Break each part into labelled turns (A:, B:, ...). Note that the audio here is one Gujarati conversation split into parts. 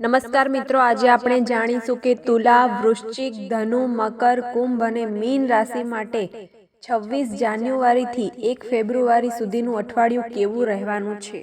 A: નમસ્કાર મિત્રો, આજે આપણે જાણીશું કે તુલા, વૃશ્ચિક, ધનુ, મકર, કુંભ અને મીન રાશિ માટે છવ્વીસ જાન્યુઆરીથી એક ફેબ્રુઆરી સુધીનું અઠવાડિયું કેવું રહેવાનું છે?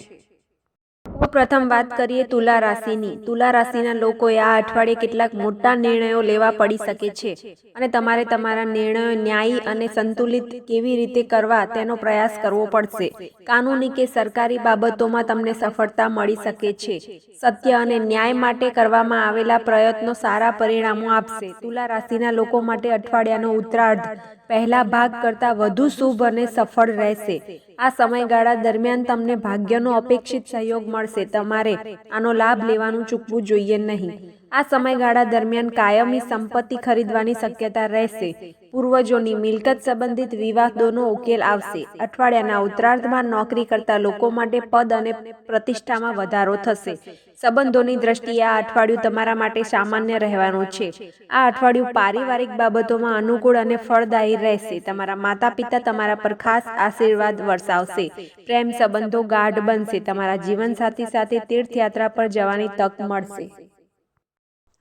A: પ્રથમ વાત કરીએ તુલા રાશિની. તુલા રાશિના લોકોએ આ અઠવાડિયે કેટલાક મોટા નિર્ણયો લેવા પડી શકે છે અને તમારે તમારા નિર્ણયો ન્યાયી અને સંતુલિત કેવી રીતે કરવા તેનો પ્રયાસ કરવો પડશે. કાનૂની કે સરકારી બાબતોમાં તમને સફળતા મળી શકે છે. સત્ય અને ન્યાય માટે કરવામાં આવેલા પ્રયત્નો સારા પરિણામો આપશે. તુલા રાશિના લોકો માટે અઠવાડિયાનો ઉત્તરાર્ધ પહેલા ભાગ કરતાં વધુ શુભ અને સફળ રહેશે. આ સમયગાળા દરમિયાન તમને ભાગ્યનો અપેક્ષિત સહયોગ મળશે. તમારે આનો લાભ લેવાનું ચૂકવું જોઈએ નહીં. આ સમયગાળા દરમિયાન કાયમી સંપત્તિ ખરીદવાની શક્યતા રહેશે. પૂર્વજોની મિલકત સંબંધિત વિવાદોનો ઉકેલ આવશે. અઠવાડિયાના ઉત્તરાર્ધમાં નોકરી કરતા લોકો માટે પદ અને પ્રતિષ્ઠામાં વધારો થશે. સંબંધોની દ્રષ્ટિએ આ અઠવાડિયું તમારા માટે સામાન્ય રહેવાનું છે. આ અઠવાડિયું પારિવારિક બાબતોમાં અનુકૂળ અને ફળદાયી રહેશે. તમારા માતા પિતા તમારા પર ખાસ આશીર્વાદ વરસાવશે. પ્રેમ સંબંધો ગાઢ બનશે. તમારા જીવનસાથી સાથે તીર્થયાત્રા પર જવાની તક મળશે.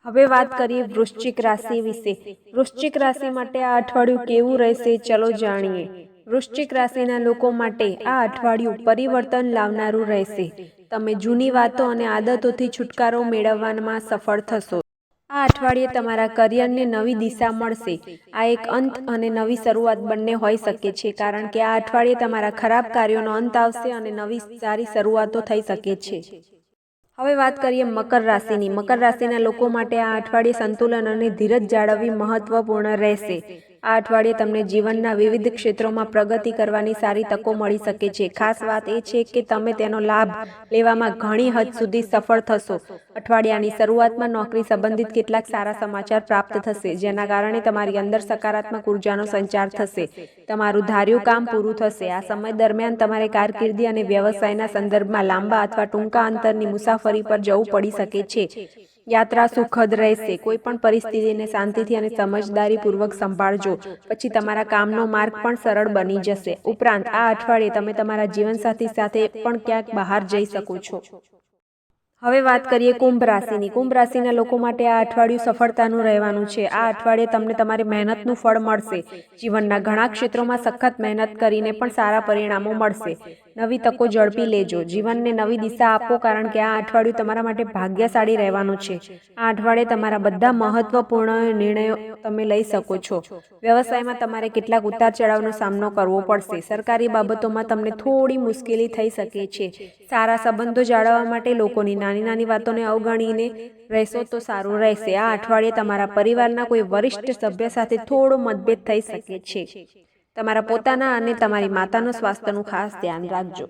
A: હવે વાત કરીએ વૃશ્ચિક રાશિ વિશે. વૃશ્ચિક રાશિ માટે આ અઠવાડિયું કેવું રહેશે ચલો જાણીએ. વૃશ્ચિક રાશિના લોકો માટે આ અઠવાડિયું પરિવર્તન લાવનારું રહેશે. તમે જૂની વાતો અને આદતોથી છુટકારો મેળવવામાં સફળ થશો. આ અઠવાડિયે તમારા કરિયરને નવી દિશા મળશે. આ એક અંત અને નવી શરૂઆત બંને હોઈ શકે છે, કારણ કે આ અઠવાડિયે તમારા ખરાબ કાર્યોનો અંત આવશે અને નવી સારી શરૂઆતો થઈ શકે છે. હવે વાત કરીએ મકર રાશિની. મકર રાશિના લોકો માટે આ અઠવાડિયે સંતુલન અને ધીરજ જાળવવી મહત્વપૂર્ણ રહેશે. આ અઠવાડિયે તમને જીવનના વિવિધ ક્ષેત્રોમાં પ્રગતિ કરવાની સારી તકો મળી શકે છે. ખાસ વાત એ છે કે તમે તેનો લાભ લેવામાં ઘણી હદ સુધી સફળ થશો. અઠવાડિયાની શરૂઆતમાં નોકરી સંબંધિત કેટલાક સારા સમાચાર પ્રાપ્ત થશે, જેના કારણે તમારી અંદર સકારાત્મક ઉર્જાનો સંચાર થશે. તમારું ધાર્યું કામ પૂરું થશે. આ સમય દરમિયાન તમારે કારકિર્દી અને વ્યવસાયના સંદર્ભમાં લાંબા અથવા ટૂંકા અંતરની મુસાફરી પર જવું પડી શકે છે. યાત્રા સુખદ રહેશે. કોઈ પણ પરિસ્થિતિને શાંતિથી અને સમજદારીપૂર્વક સંભાળજો. પછી તમારા કામનો માર્ગ પણ સરળ બની જશે. ઉપરાંત આ અઠવાડિયે તમે તમારા જીવનસાથી સાથે પણ ક્યાંક બહાર જઈ શકો છો. હવે વાત કરીએ કુંભ રાશિની. કુંભ રાશિના લોકો માટે આ અઠવાડિયું સફળતાનું રહેવાનું છે. આ અઠવાડિયે તમને તમારી મહેનતનું ફળ મળશે. જીવનના ઘણા ક્ષેત્રોમાં સખત મહેનત કરીને પણ સારા પરિણામો મળશે. નવી તકો ઝડપી લેજો. જીવનને નવી દિશા આપો કારણ કે આ અઠવાડિયું તમારા માટે ભાગ્યશાળી રહેવાનું છે. આ અઠવાડિયે તમારા બધા મહત્વપૂર્ણ નિર્ણયો તમે લઈ શકો છો. વ્યવસાયમાં તમારે કેટલાક ઉતાર ચઢાવનો સામનો કરવો પડશે. સરકારી બાબતોમાં તમને થોડી મુશ્કેલી થઈ શકે છે. સારા સંબંધો જાળવવા માટે લોકોની નાની નાની વાતોને અવગણીને રહેશો તો સારું રહેશે. આ અઠવાડિયે તમારા પરિવારના કોઈ વરિષ્ઠ સભ્ય સાથે થોડો મતભેદ થઈ શકે છે. તમારા પોતાના અને તમારી માતાનું સ્વાસ્થ્યનું ખાસ ધ્યાન રાખજો.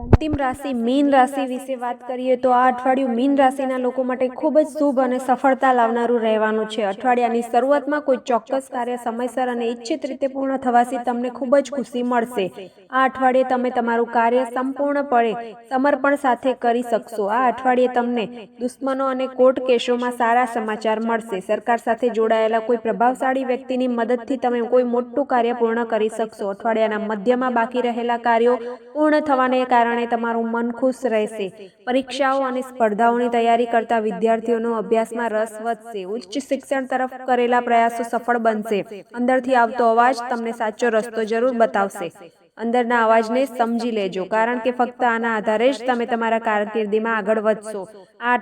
A: અંતિમ રાશિ મીન રાશિ વિશે વાત કરીએ તો આ અઠવાડિયું મીન રાશિના લોકો માટે ખૂબ જ શુભ અને સફળતા લાવનારું રહેવાનું છે. અઠવાડિયાની શરૂઆતમાં કોઈ ચોક્કસ કાર્ય સમયસર અને ઇચ્છિત રીતે પૂર્ણ થવાથી તમને ખૂબ જ ખુશી મળશે. આ અઠવાડિયે તમે તમારું કાર્ય સંપૂર્ણપણે સમર્પણ સાથે કરી શકશો. આ અઠવાડિયે તમને દુશ્મનો અને કોર્ટ કેસોમાં સારા સમાચાર મળશે. સરકાર સાથે જોડાયેલા કોઈ પ્રભાવશાળી વ્યક્તિની મદદથી તમે કોઈ મોટું કાર્ય પૂર્ણ કરી શકશો. અઠવાડિયાના મધ્યમાં બાકી રહેલા કાર્યો પૂર્ણ થવાને કારણે તમારું મન ખુશ રહેશે. પરીક્ષાઓ અને સ્પર્ધાઓની તૈયારી કરતા વિદ્યાર્થીઓનો અભ્યાસમાં રસ વધશે. ઉચ્ચ શિક્ષણ તરફ કરેલા પ્રયાસો સફળ બનશે. અંદરથી આવતો અવાજ તમને સાચો રસ્તો જરૂર બતાવશે. અંદરના અવાજને સમજી લેજો, કારણ કે ફક્ત આના આધારે જ તમે તમારા કારકિર્દીમાં આગળ વધશો. આ